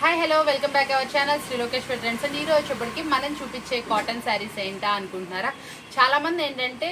Hi hello welcome back our channel Sri Lokesh trends and ఈ రోజు వచ్చేప్పటికి మనం చూపించే కాటన్ శారీస్ ఏంటా అనుకుంటున్నారా? చాలామంది ఏంటంటే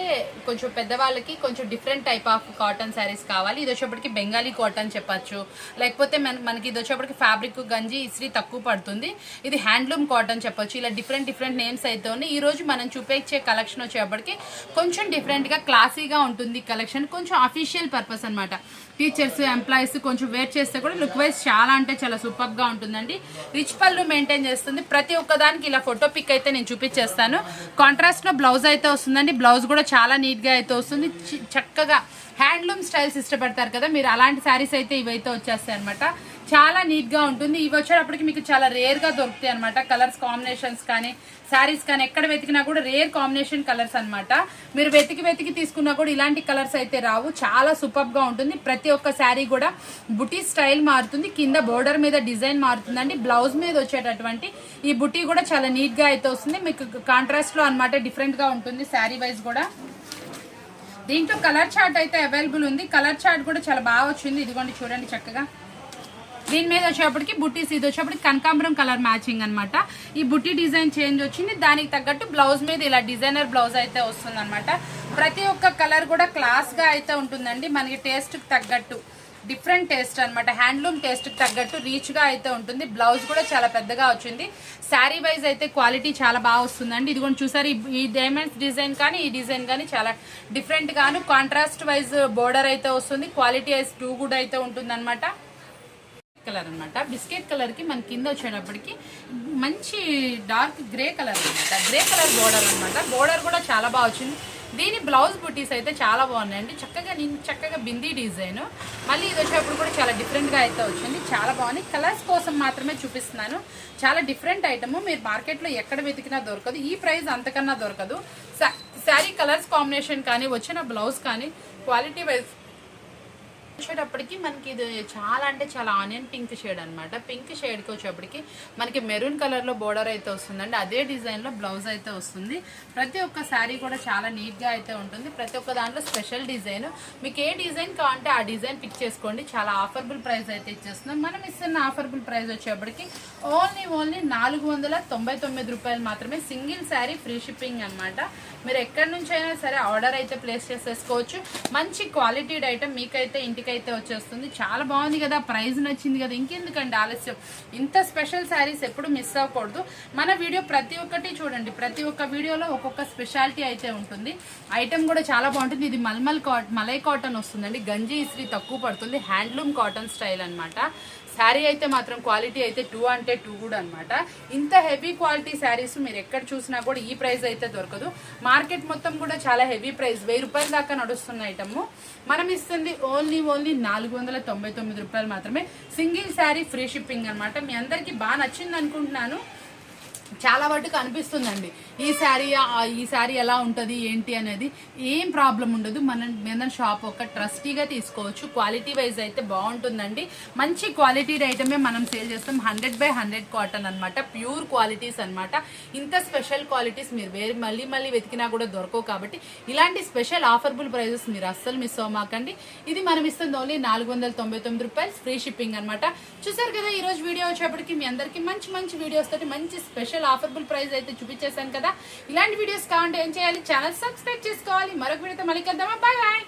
కొంచెం పెద్దవాళ్ళకి కొంచెం different type of cotton saris కావాలి. ఇది వచ్చేప్పటికి బెంగాలీ కాటన్ చెప్పచ్చు. లేకపోతే మన మనకి ఇది వచ్చేప్పటికి ఫ్యాబ్రిక్ గంజి ఇస్త్రీ తక్కువ పడుతుంది. ఇది హ్యాండ్లూమ్ కాటన్ చెప్పొచ్చు. ఇలా డిఫరెంట్ డిఫరెంట్ నేమ్స్ అయితే ఉన్నాయి. ఈ రోజు మనం చూపించే కలెక్షన్ వచ్చేప్పటికి కొంచెం డిఫరెంట్గా క్లాసీగా ఉంటుంది కలెక్షన్ కొంచెం అఫీషియల్ పర్పస్ అనమాట టీచర్స్ ఎంప్లాయీస్ కొంచెం వేర్ చేస్తే కూడా లుక్ వైజ్ చాలా అంటే చాలా సూపర్గా ఉంటుంది. ఉంటుందండి రిచ్ పళ్ళు మెయింటైన్ చేస్తుంది. ప్రతి ఒక్కదానికి ఇలా ఫోటో పిక్ అయితే నేను చూపించేస్తాను. కాంట్రాస్ట్లో బ్లౌజ్ అయితే వస్తుందండి. బ్లౌజ్ కూడా చాలా నీట్గా అయితే వస్తుంది. చి- చక్కగా హ్యాండ్లూమ్ స్టైల్స్ ఇష్టపడతారు కదా మీరు అలాంటి శారీస్ అయితే ఇవైతే వచ్చేస్తాయి అనమాట చాలా నీట్గా ఉంటుంది. ఇవి వచ్చేటప్పటికి మీకు చాలా రేర్గా దొరుకుతాయి అనమాట కలర్స్ కాంబినేషన్స్ కానీ శారీస్ కానీ ఎక్కడ వెతికినా కూడా రేర్ కాంబినేషన్ కలర్స్ అనమాట మీరు వెతికి వెతికి తీసుకున్నా కూడా ఇలాంటి కలర్స్ అయితే రావు. చాలా సూపర్గా ఉంటుంది. ప్రతి ఒక్క శారీ కూడా బుటీ స్టైల్ మారుతుంది. కింద బోర్డర్ మీద డిజైన్ మారుతుందండి. బ్లౌజ్ మీద వచ్చేటటువంటి ఈ బుటీ కూడా చాలా నీట్గా అయితే వస్తుంది. మీకు కాంట్రాస్ట్లో అనమాట డిఫరెంట్గా ఉంటుంది శారీ వైజ్ కూడా. దీంట్లో కలర్ చార్ట్ అయితే అవైలబుల్ ఉంది. కలర్ చార్ట్ కూడా చాలా బాగా వచ్చింది. ఇదిగోండి చూడండి చక్కగా. దీని మీద వచ్చేప్పటికి బుట్టీస్ ఇది వచ్చేప్పటికి కనకాంబరం కలర్ మ్యాచింగ్ అనమాట ఈ బుట్టి డిజైన్ చేంజ్ వచ్చింది. దానికి తగ్గట్టు బ్లౌజ్ మీద ఇలా డిజైనర్ బ్లౌజ్ అయితే వస్తుంది అనమాట ప్రతి ఒక్క కలర్ కూడా క్లాస్గా అయితే ఉంటుందండి. మనకి టేస్ట్కి తగ్గట్టు డిఫరెంట్ టేస్ట్ అనమాట హ్యాండ్లూమ్ టేస్ట్కి తగ్గట్టు రీచ్గా అయితే ఉంటుంది. బ్లౌజ్ కూడా చాలా పెద్దగా వచ్చింది. శారీ వైజ్ అయితే క్వాలిటీ చాలా బాగా వస్తుందండి. ఇది కూడా చూసారు ఈ- డైమండ్స్ డిజైన్ కానీ ఈ డిజైన్ కానీ చాలా డిఫరెంట్ గాను. కాంట్రాస్ట్ వైజ్ బోర్డర్ అయితే వస్తుంది. క్వాలిటీ వైజ్ టూ కూడా అయితే ఉంటుంది కలర్ అనమాట బిస్కెట్ కలర్కి మన కింద వచ్చేటప్పటికి మంచి డార్క్ గ్రే కలర్ అనమాట గ్రే కలర్ బోర్డర్ అనమాట బోర్డర్ కూడా చాలా బాగా వచ్చింది. దీని బ్లౌజ్ బుటీస్ అయితే చాలా బాగున్నాయండి. చక్కగా నేను చక్కగా బిందీ డిజైన్. మళ్ళీ ఇది వచ్చేటప్పుడు కూడా చాలా డిఫరెంట్గా అయితే వచ్చింది. చాలా బాగుంది. కలర్స్ కోసం మాత్రమే చూపిస్తున్నాను. చాలా డిఫరెంట్ ఐటమ్ మీరు మార్కెట్లో ఎక్కడ వెతికినా దొరకదు. ఈ ప్రైస్ అంతకన్నా దొరకదు. శారీ కలర్స్ కాంబినేషన్ కానీ వచ్చిన బ్లౌజ్ కానీ క్వాలిటీ వైజ్ వచ్చేటప్పటికి మనకి ఇది చాలా అంటే చాలా ఆనియన్ పింక్ షేడ్ అనమాట పింక్ షేడ్కి వచ్చేటప్పటికి మనకి మెరూన్ కలర్లో బోర్డర్ అయితే వస్తుందండి. అదే డిజైన్లో బ్లౌజ్ అయితే వస్తుంది. ప్రతి ఒక్క శారీ కూడా చాలా నీట్గా అయితే ఉంటుంది. ప్రతి ఒక్క దాంట్లో స్పెషల్ డిజైన్. మీకు ఏ డిజైన్ కావాలంటే ఆ డిజైన్ పిక్ చేసుకోండి. చాలా ఆఫర్బుల్ ప్రైస్ అయితే ఇచ్చేస్తున్నాం. మనం ఇస్తున్న ఆఫర్బుల్ ప్రైస్ వచ్చేప్పటికి ఓన్లీ ఓన్లీ నాలుగు వందల తొంభై తొమ్మిది రూపాయలు మాత్రమే సింగిల్ శారీ ఫ్రీ షిప్పింగ్ అనమాట మీరు ఎక్కడి నుంచి అయినా సరే ఆర్డర్ అయితే ప్లేస్ చేసేసుకోవచ్చు. మంచి క్వాలిటీడ్ ఐటమ్ మీకైతే ఇంటికి అయితే వచ్చేస్తుంది. చాలా బాగుంది కదా ప్రైజ్ నచ్చింది కదా. ఇంకెందుకండి ఆలస్యం? ఇంత స్పెషల్ శారీస్ ఎప్పుడు మిస్ అవ్వకూడదు. మన వీడియో ప్రతి ఒక్కటి చూడండి. ప్రతి ఒక్క వీడియోలో ఒక్కొక్క స్పెషాలిటీ అయితే ఉంటుంది. ఐటమ్ కూడా చాలా బాగుంటుంది. ఇది మల్మల్ కాట్ మలై కాటన్ వస్తుందండి. గంజి ఇస్త్రీ తక్కువ పడుతుంది. హ్యాండ్లూమ్ కాటన్ స్టైల్ అనమాట శారీ అయితే మాత్రం క్వాలిటీ అయితే టూ అంటే టూ కూడా అనమాట ఇంత హెవీ క్వాలిటీ శారీస్ మీరు ఎక్కడ చూసినా కూడా ఈ ప్రైస్ అయితే దొరకదు. మార్కెట్ మొత్తం కూడా చాలా హెవీ ప్రైస్. వెయ్యి రూపాయల దాకా నడుస్తున్న ఐటమ్. మనం ఇస్తుంది ఓన్లీ ఓన్లీ నాలుగు వందల తొంభై తొమ్మిది రూపాయలు మాత్రమే. సింగిల్ శారీ ఫ్రీ షిప్పింగ్ అనమాట మీ అందరికీ బాగా నచ్చింది అనుకుంటున్నాను. చాలా వరకు అనిపిస్తుందండి. ఈ శారీ ఈ శారీ ఎలా ఉంటుంది ఏంటి అనేది ఏం ప్రాబ్లం ఉండదు. మన మన షాప్ ఒక ట్రస్టీగా తీసుకోవచ్చు. క్వాలిటీ వైజ్ అయితే బాగుంటుందండి. మంచి క్వాలిటీ ఐటమే మనం సేల్ చేస్తాం. హండ్రెడ్ బై హండ్రెడ్ కాటన్ అన్నమాట. ప్యూర్ క్వాలిటీస్ అన్నమాట. ఇంత స్పెషల్ క్వాలిటీస్ మీరు వేరే మళ్ళీ మళ్ళీ వెతికినా కూడా దొరకవు కాబట్టి ఇలాంటి స్పెషల్ ఆఫర్బుల్ ప్రైజెస్ మీరు అస్సలు మిస్ అవ్వమాకండి. ఇది మనం ఇస్తుంది ఓన్లీ నాలుగు వందల తొంభై తొమ్మిది రూపాయలు ఫ్రీ షిప్పింగ్ అనమాట చూసారు కదా ఈరోజు వీడియో వచ్చేప్పటికి మీ అందరికీ మంచి మంచి వీడియోస్ తోటి మంచి స్పెషల్ ఆఫర్బుల్ ప్రైస్ అయితే చూపించేశాను కదా. ఇలాంటి వీడియోస్ కావాలంటే ఏం చేయాలి? ఛానల్ సబ్స్క్రైబ్ చేసుకోవాలి. మరొక వీడియోతో మళ్ళీ కదా బాయ్ బాయ్